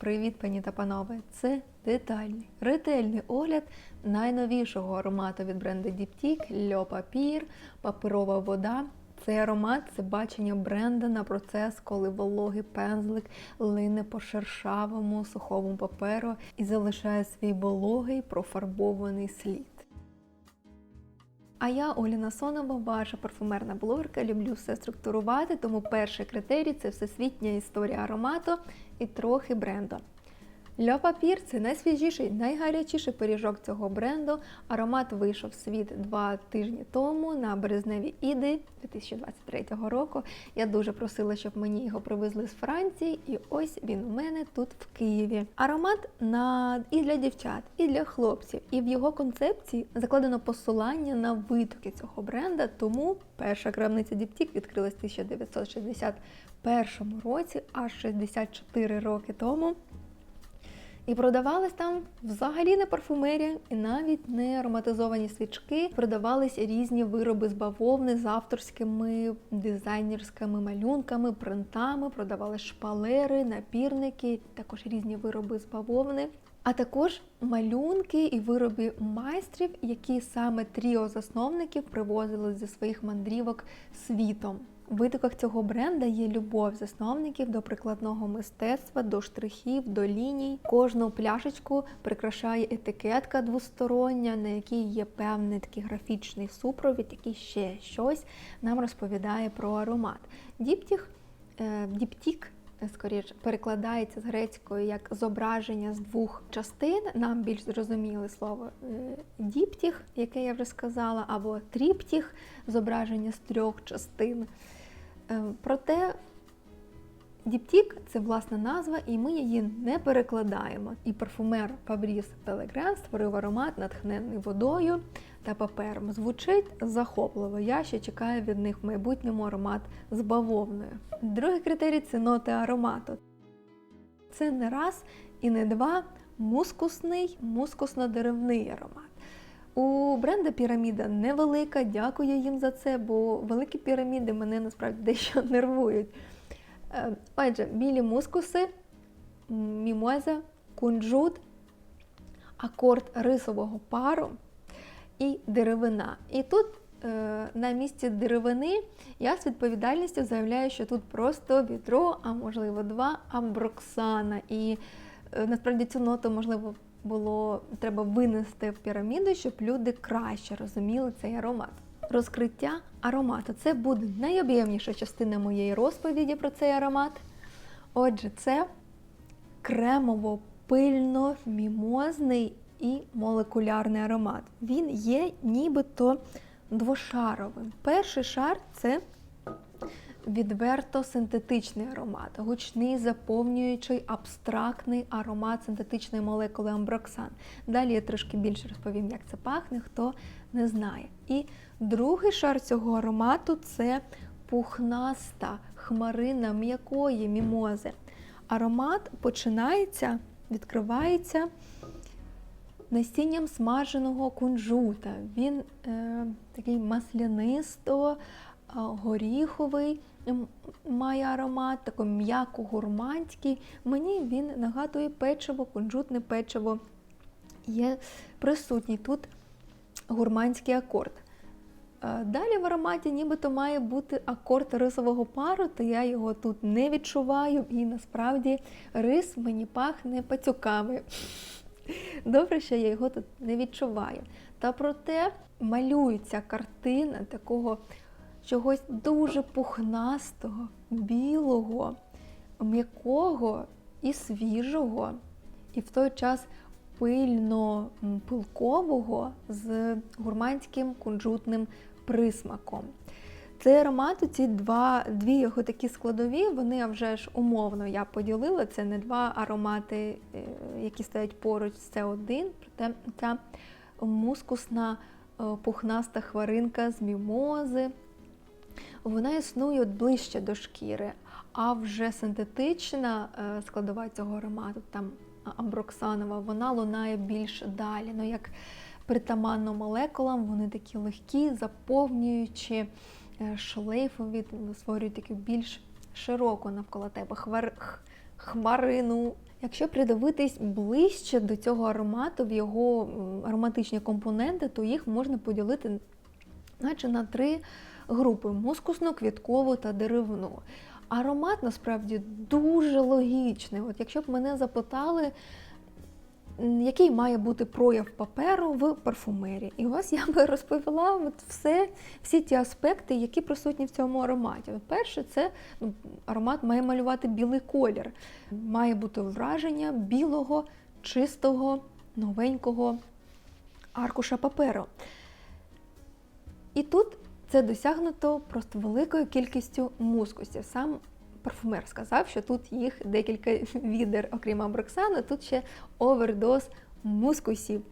Привіт, пані та панове! Це детальний, ретельний огляд найновішого аромату від бренду Diptyque Le Papier паперова вода. Цей аромат це бачення бренда на процес, коли вологий пензлик лине по шершавому сухому паперу і залишає свій вологий профарбований слід. А я Оліна Сонова, ваша парфумерна блогерка. Люблю все структурувати, тому перший критерій це всесвітня історія аромату і трохи бренду. Льо Папір це найсвіжіший, найгарячіший пиріжок цього бренду. Аромат вийшов в світ два тижні тому на березневі іди 2023 року. Я дуже просила, щоб мені його привезли з Франції, і ось він у мене тут в Києві. Аромат на і для дівчат, і для хлопців. І в його концепції закладено посилання на витоки цього бренда. Тому перша крамниця Діптік відкрилась в 1961 році, аж 64 роки тому. І продавались там взагалі не парфумерія, і навіть не ароматизовані свічки. Продавались різні вироби з бавовни з авторськими дизайнерськими малюнками, принтами, продавали шпалери, напірники, також різні вироби з бавовни. А також малюнки і вироби майстрів, які саме тріо засновників привозили зі своїх мандрівок світом. У витоках цього бренда є любов засновників до прикладного мистецтва, до штрихів, до ліній. Кожну пляшечку прикрашає етикетка двостороння, на якій є певний такий графічний супровід, який ще щось нам розповідає про аромат. Діптіх, е, діптік скоріш перекладається з грецької як зображення з двох частин. Нам більш зрозуміле слово е, діптіх, яке я вже сказала, або тріптіх зображення з трьох частин. Е, Проте діптік це власна назва, і ми її не перекладаємо. І парфумер Фабріс Пелегрен створив аромат, натхнений водою та папером. Звучить захопливо. Я ще чекаю від них в майбутньому аромат з бавовною. Другий критерій це ноти аромату. Це не раз і не два мускусний, мускусно-деревний аромат. У бренда піраміда невелика, дякую їм за це, бо великі піраміди мене насправді дещо нервують. Е, Отже, білі мускуси, мімоза, кунжут, акорд рисового пару і деревина. І тут е, на місці деревини я з відповідальністю заявляю, що тут просто відро, а можливо два амброксана. І е, насправді цю ноту можливо було треба винести в піраміду, щоб люди краще розуміли цей аромат. Розкриття аромату це буде найоб'ємніша частина моєї розповіді про цей аромат. Отже, це кремово-пильно-мімозний і молекулярний аромат. Він є нібито двошаровим. Перший шар це відверто синтетичний аромат, гучний, заповнюючий абстрактний аромат синтетичної молекули амброксан. Далі я трошки більше розповім, як це пахне, хто не знає. І другий шар цього аромату це пухнаста хмарина м'якої мімози. Аромат починається, відкривається насінням смаженого кунжута. Він е, такий маслянисто, горіховий має аромат, такий м'яко-гурманський. Мені він нагадує печиво, кунжутне печиво. Є присутній тут гурманський акорд. Далі в ароматі нібито має бути акорд рисового пару, то я його тут не відчуваю, і насправді рис мені пахне пацюками. Добре, що я його тут не відчуваю. Та проте малюється картина такого чогось дуже пухнастого, білого, м'якого і свіжого, і в той час пильно-пилкового з гурманським кунжутним присмаком. Цей аромат, ці два, дві його такі складові, вони вже ж умовно я поділила. Це не два аромати, е, які стоять поруч, це один, проте ця мускусна е, пухнаста хваринка з мімози. Вона існує ближче до шкіри, а вже синтетична е, складова цього аромату, там амброксанова, вона лунає більш далі. Ну, як притаманно молекулам, вони такі легкі, заповнюючи шлейфові, створюють таку більш широку навколо тебе хвар... хмарину Якщо придивитись ближче до цього аромату, в його ароматичні компоненти, то їх можна поділити наче на три групи: мускусну, квіткову та деревну. Аромат насправді дуже логічний. От якщо б мене запитали, який має бути прояв паперу в парфумерії, і ось я би розповіла от все, всі ті аспекти, які присутні в цьому ароматі. Перше, це ну, аромат має малювати білий колір, має бути враження білого, чистого, новенького аркуша паперу. І тут це досягнуто просто великою кількістю мускусів. Сам парфумер сказав, що тут їх декілька відер, окрім Амброксану, тут ще овердоз мускусів.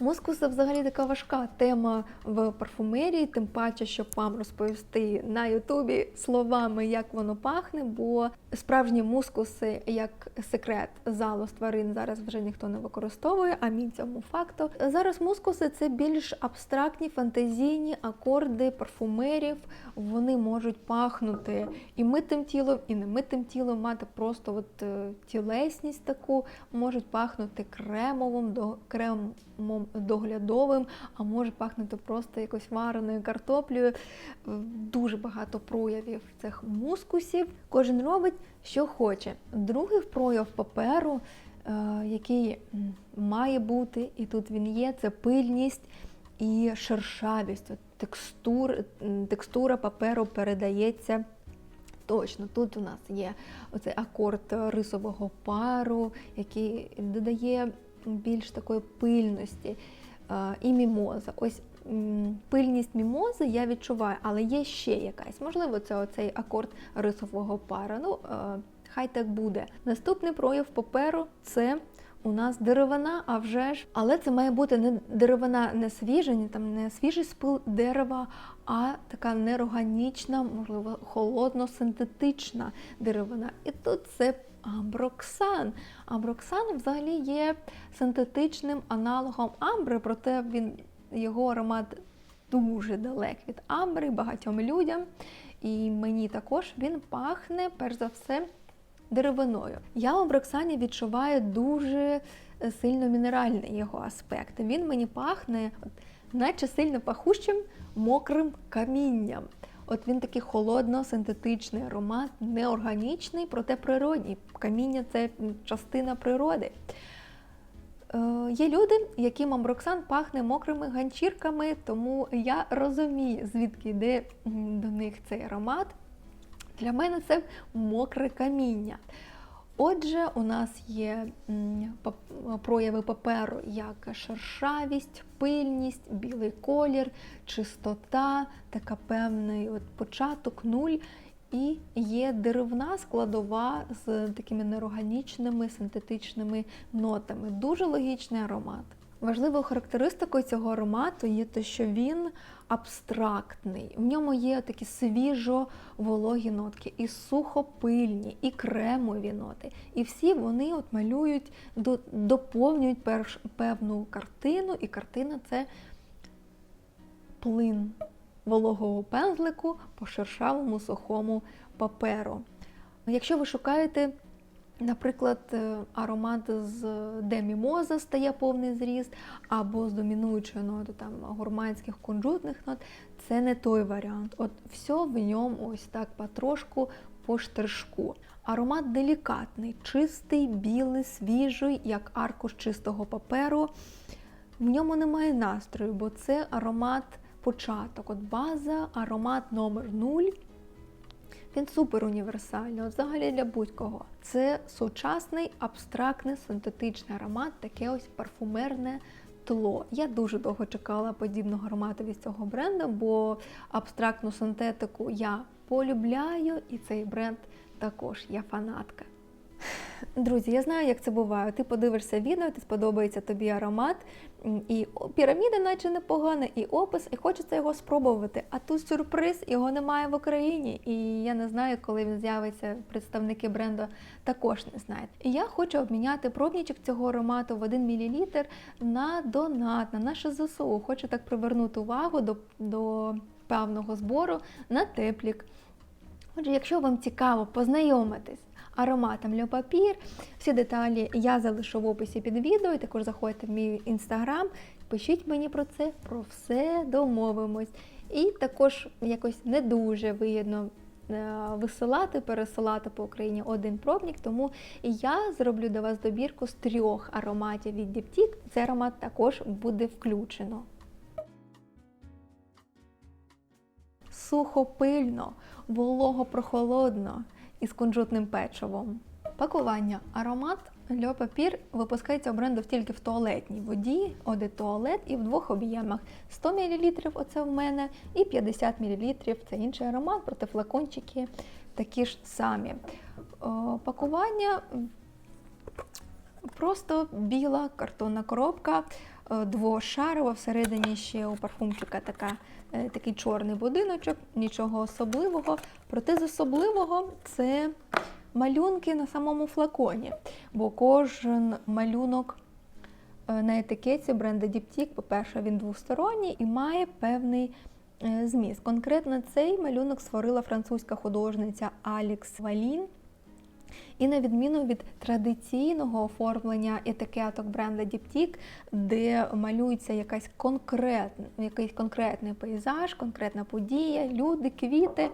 Мускус це взагалі така важка тема в парфумерії, тим паче, щоб вам розповісти на Ютубі словами, як воно пахне, бо справжні мускуси, як секрет залу з тварин, зараз вже ніхто не використовує, амінь цьому факту. Зараз мускуси це більш абстрактні, фантазійні акорди парфумерів. Вони можуть пахнути і митим тілом, і немитим тілом, мати просто от е, тілесність таку, можуть пахнути кремовим, до кремом доглядовим, а може пахнути просто якось вареною картоплею. Е, Дуже багато проявів цих мускусів. Кожен робить, що хоче. Другий прояв паперу, е, який має бути, і тут він є, це пильність і шершавість. Текстур, текстура паперу передається. Точно, тут у нас є оцей акорд рисового пару, який додає більш такої пильності е, і мімоза. Ось пильність мімози я відчуваю, але є ще якась. Можливо, це оцей акорд рисового пара. Ну, е, хай так буде. Наступний прояв паперу це у нас деревина, а вже ж. Але це має бути не деревина не свіжа, там не свіжий спил дерева, а така неорганічна, можливо, холодно-синтетична деревина. І тут це амброксан. Амброксан взагалі є синтетичним аналогом амбри, проте він його аромат дуже далек від амбри багатьом людям. І мені також він пахне, перш за все, деревиною. Я у Броксані відчуваю дуже сильно мінеральний його аспект. Він мені пахне наче сильно пахущим мокрим камінням. От він такий холодно-синтетичний аромат, неорганічний, проте природній. Каміння це частина природи. Е, Є люди, яким амброксан пахне мокрими ганчірками, тому я розумію, звідки йде до них цей аромат. Для мене це мокре каміння. Отже, у нас є прояви паперу як шершавість, пильність, білий колір, чистота, така певний от початок, нуль. І є деревна складова з такими неорганічними синтетичними нотами. Дуже логічний аромат. Важливою характеристикою цього аромату є те, що він абстрактний. В ньому є такі свіжо вологі нотки, і сухопильні, і кремові ноти. І всі вони от малюють, до- доповнюють певну картину, і картина це плин вологого пензлику по шершавому сухому паперу. Якщо ви шукаєте, наприклад, е, аромат з де мімоза стає повний зріст, або з домінуючою нотою там гурманських кунжутних нот, це не той варіант. От все в ньому ось так потрошку по штершку. Аромат делікатний, чистий, білий, свіжий, як аркуш чистого паперу. В ньому немає настрою, бо це аромат початок. От база, аромат номер 0. Він супер універсальний, от взагалі для будь-кого. Це сучасний, абстрактний, синтетичний аромат, таке ось парфумерне тло. Я дуже довго чекала подібного аромату від цього бренду, бо абстрактну синтетику я полюбляю, і цей бренд також я фанатка. Друзі, я знаю, як це буває. Ти подивишся відео, ти сподобається тобі аромат, і піраміда, наче непогана, і опис, і хочеться його спробувати. А тут сюрприз, його немає в Україні. І я не знаю, коли він з'явиться. Представники бренду також не знають. І я хочу обміняти пробничок цього аромату в 1 мл на донат, на наше ЗСУ. Хочу так привернути увагу до, до певного збору на теплік. Отже, якщо вам цікаво познайомитись ароматом Le Papier. Всі деталі я залишу в описі під відео, і також заходьте в мій інстаграм, пишіть мені про це, про все домовимось. І також якось не дуже вигідно е, висилати, пересилати по Україні один пробник, тому я зроблю до вас добірку з трьох ароматів від Diptyque. Цей аромат також буде включено. Сухо пильно, волого прохолодно із кунжутним печивом. Пакування. Аромат Le Papier випускається у бренду тільки в туалетній воді, оде туалет і в двох об'ємах. 100 мл оце в мене і 50 мл це інший аромат, проте флакончики такі ж самі. О, пакування просто біла картонна коробка, е, двошарова, всередині ще у парфумчика така, такий чорний будиночок, нічого особливого. Проте з особливого це малюнки на самому флаконі, бо кожен малюнок е, на етикеті бренду Diptyque, по-перше, він двосторонній і має певний е, зміст. Конкретно цей малюнок створила французька художниця Алікс Валін. І на відміну від традиційного оформлення етикеток бренда Diptyque, де малюється якась конкретна, якийсь конкретний пейзаж, конкретна подія, люди, квіти,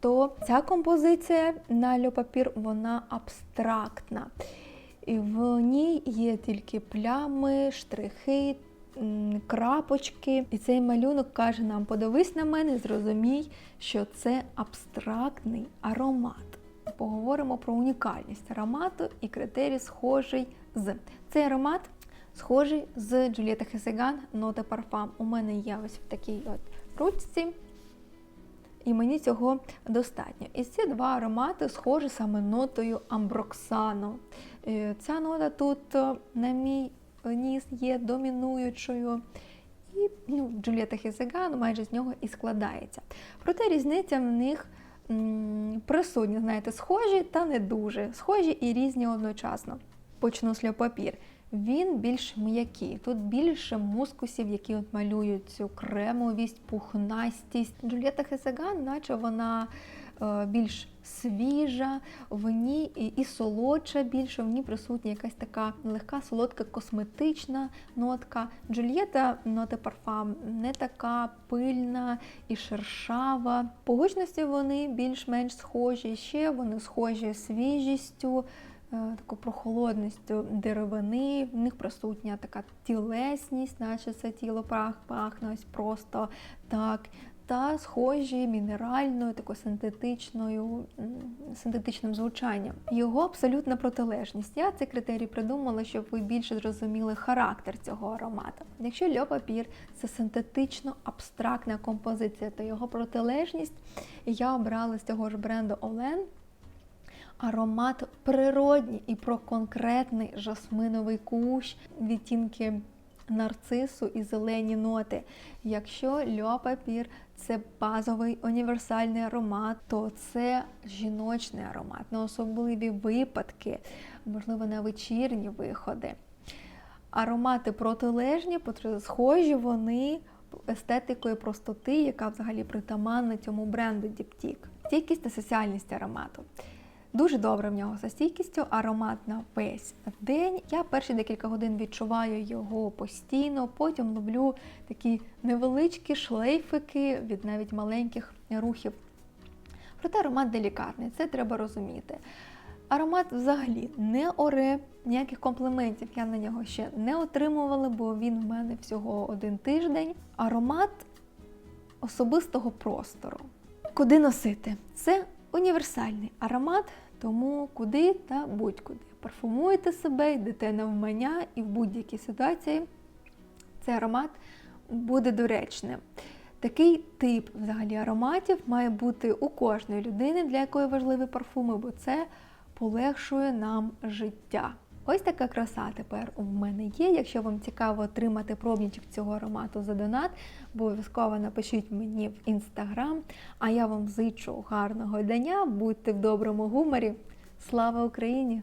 то ця композиція на Papier, вона абстрактна. І в ній є тільки плями, штрихи, крапочки. І цей малюнок каже нам: подивись на мене, зрозумій, що це абстрактний аромат. Поговоримо про унікальність аромату і критерій схожий з. Цей аромат схожий з Джульєта Хесеган Ноте Парфам. У мене є ось в такій от ручці. І мені цього достатньо. І ці два аромати схожі саме нотою амброксану. Е, Ця нота тут, е, на мій ніс, є домінуючою. І ну, Джульєта Хезеган майже з нього і складається. Проте різниця в них присутні, знаєте, схожі та не дуже. Схожі і різні одночасно. Почну з Папір. Він більш м'який. Тут більше мускусів, які от малюють цю кремовість, пухнастість. Джульєта Хесеган, наче вона більш свіжа, в ній і, солодша більше, в ній присутня якась така легка, солодка косметична нотка. Джульєта ноте парфам не така пильна і шершава. По гучності вони більш-менш схожі. Ще вони схожі свіжістю. е, Таку прохолодністю деревини, в них присутня така тілесність, наче це тіло пах, пахне ось просто так. Та схожі мінеральною, такою синтетичною, синтетичним звучанням. Його абсолютна протилежність. Я цей критерій придумала, щоб ви більше зрозуміли характер цього аромату. Якщо Льо Папір це синтетично абстрактна композиція, то його протилежність я обрала з цього ж бренду Олен аромат природній і про конкретний жасминовий кущ, відтінки нарцису і зелені ноти. Якщо Льо Папір це базовий універсальний аромат, то це жіночний аромат на особливі випадки, можливо, на вечірні виходи. Аромати протилежні, схожі вони естетикою простоти, яка взагалі притаманна цьому бренду Diptyque. Стійкість та соціальність аромату. Дуже добре в нього за стійкістю, аромат на весь день. Я перші декілька годин відчуваю його постійно, потім ловлю такі невеличкі шлейфики від навіть маленьких рухів. Проте аромат делікатний, це треба розуміти. Аромат взагалі не оре, ніяких компліментів я на нього ще не отримувала, бо він в мене всього один тиждень. Аромат особистого простору. Куди носити? Це універсальний аромат, тому куди та будь-куди. Парфумуєте себе, йдете на вмання, і в будь-якій ситуації цей аромат буде доречним. Такий тип взагалі ароматів має бути у кожної людини, для якої важливі парфуми, бо це полегшує нам життя. Ось така краса тепер у мене є. Якщо вам цікаво отримати пробничок цього аромату за донат, обов'язково напишіть мені в інстаграм. А я вам зичу гарного дня, будьте в доброму гуморі. Слава Україні!